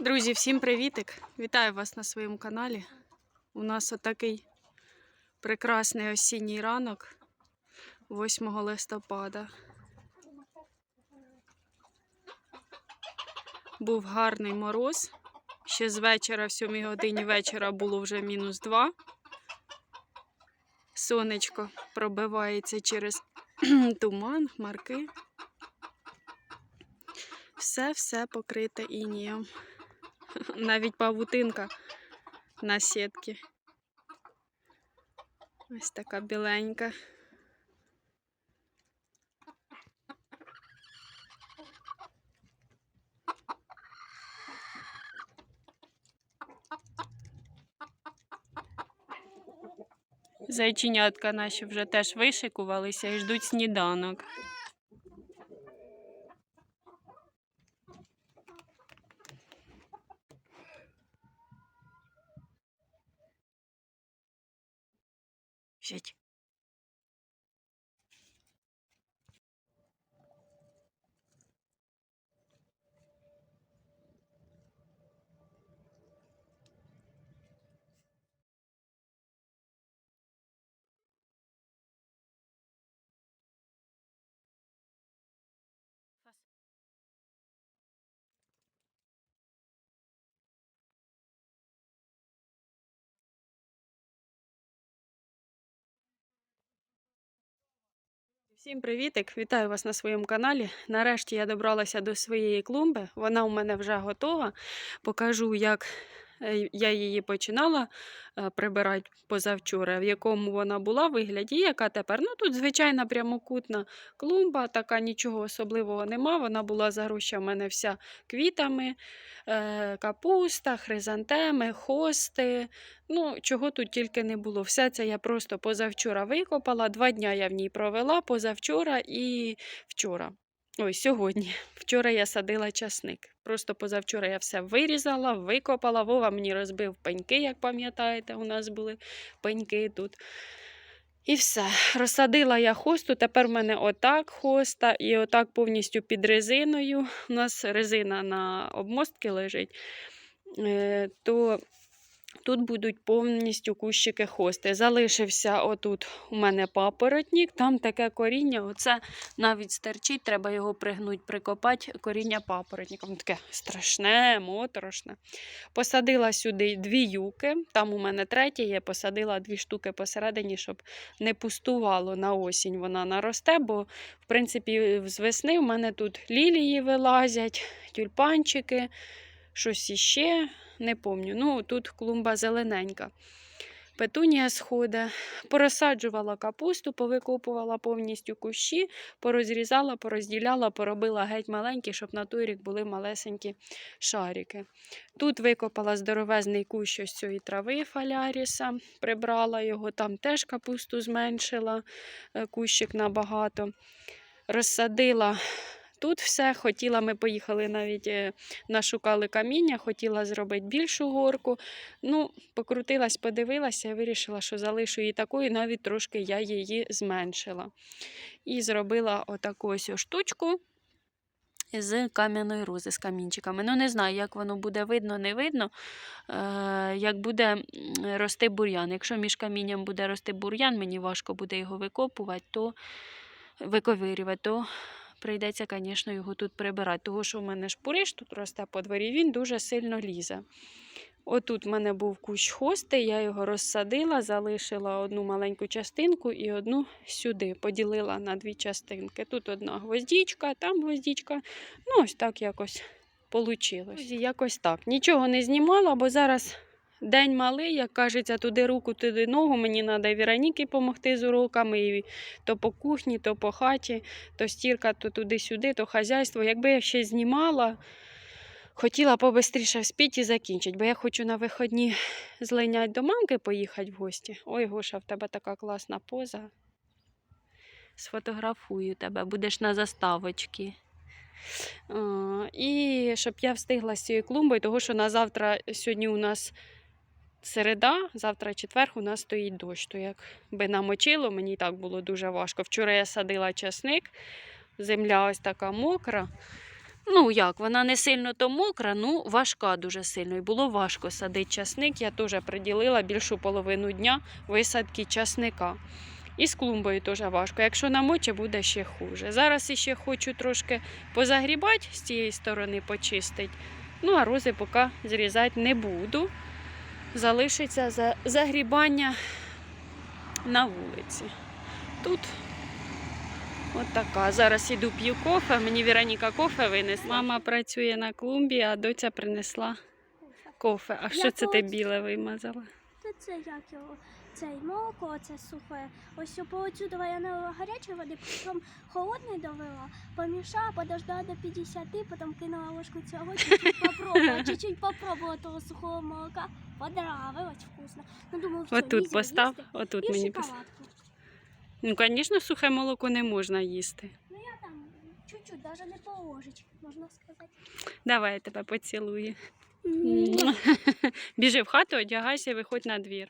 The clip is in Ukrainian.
Друзі, всім привітик! Вітаю вас на своєму каналі. У нас отакий прекрасний осінній ранок 8 листопада. Був гарний мороз. Ще з вечора, в 7 годині вечора було вже мінус 2. Сонечко пробивається через туман, хмарки. Все-все покрите інієм. Навіть павутинка на сітки. Ось така біленька. Зайченятка наші вже теж вишикувалися і ждуть сніданок. Сядь. Всім привітик! Вітаю вас на своєму каналі. Нарешті я добралася до своєї клумби. Вона у мене вже готова. Покажу, як я її починала е, прибирати позавчора, в якому вона була вигляді, яка тепер. Ну тут звичайна прямокутна клумба, така нічого особливого нема. Вона була зароща в мене вся квітами, е, капуста, хризантеми, хости. Ну, чого тут тільки не було. Все це я просто позавчора викопала. Два дня я в ній провела позавчора і вчора. Ой, сьогодні. Вчора я садила часник. Просто позавчора я все вирізала, викопала. Вова мені розбив пеньки, як пам'ятаєте, у нас були пеньки тут. І все. Розсадила я хосту. Тепер в мене отак хоста і отак повністю під резиною. У нас резина на обмостки лежить. Е, То Тут будуть повністю кущики хости. Залишився отут у мене папоротник, там таке коріння, оце навіть стерчить, треба його пригнути, прикопати коріння папоротника. Воно таке страшне, моторошне. Посадила сюди дві юки, там у мене третя є, посадила дві штуки посередині, щоб не пустувало на осінь. Вона наросте, бо, в принципі, з весни в мене тут лілії вилазять, тюльпанчики, щось іще не помню. Ну, тут клумба зелененька. Петунія сходить. Порозсаджувала капусту, повикопувала повністю кущі, порозрізала, порозділяла, поробила геть маленькі, щоб на той рік були малесенькі шарики. Тут викопала здоровезний кущ ось цієї трави фаляріса, прибрала його, там теж капусту зменшила, е, кущик набагато. Розсадила тут все. Хотіла, ми поїхали навіть е, нашукали каміння, хотіла зробити більшу горку. Ну, покрутилась, подивилася і вирішила, що залишу її такою, навіть трошки я її зменшила. І зробила отаку ось штучку. З кам'яної рози, з камінчиками. Ну, не знаю, як воно буде видно, не видно, е, як буде рости бур'ян. Якщо між камінням буде рости бур'ян, мені важко буде його викопувати, то виковирювати, то прийдеться, звісно, його тут прибирати. Тому що в мене ж пуриш тут росте по дворі, він дуже сильно лізе. Отут в мене був кущ хости, я його розсадила, залишила одну маленьку частинку і одну сюди поділила на дві частинки. Тут одна гвоздічка, там гвоздічка. Ну, ось так якось вийшло. Якось так. Нічого не знімала, бо зараз День малий, як кажеться, туди руку, туди ногу. Мені треба Вероніки допомогти з уроками, і то по кухні, то по хаті, то стірка, то туди-сюди, то хазяйство. Якби я ще знімала, хотіла побистріше вспіти і закінчити, бо я хочу на виходні злинять до мамки поїхати в гості. Ой, Гоша, в тебе така класна поза. Сфотографую тебе, будеш на заставочці. І щоб я встигла з цією клумбою, тому що на завтра сьогодні у нас середа, завтра четвер у нас стоїть дощ. То якби намочило, мені так було дуже важко. Вчора я садила часник, земля ось така мокра. Ну як, вона не сильно то мокра, ну важка дуже сильно. І було важко садити часник. Я теж приділила більшу половину дня висадки часника. І з клумбою теж важко. Якщо намоче, буде ще хуже. Зараз іще хочу трошки позагрібати з цієї сторони, почистити. Ну, а рози поки зрізати не буду. Залишиться за загрібання на вулиці. Тут от така. Зараз іду п'ю кофе. Мені Вероніка кофе винесла. Мама працює на клумбі, а доця принесла кофе. А що це ти біле вимазала? Це як його? Цей молоко, це сухе. Ось по отсюди я налила гарячої води, потім холодний довела, помішала, подождала до 50, потім кинула ложку цього, чуть-чуть попробувала, чуть-чуть попробувала того сухого молока. Понравилось вкусно. Ну, думаю, все, Отут постав, їсти. отут І мені постав. Ну, звісно, сухе молоко не можна їсти. Ну я там чуть-чуть, навіть не по ложечці, можна сказати. Давай я тебе поцілую. Біжи в хату, одягайся і виходь на двір.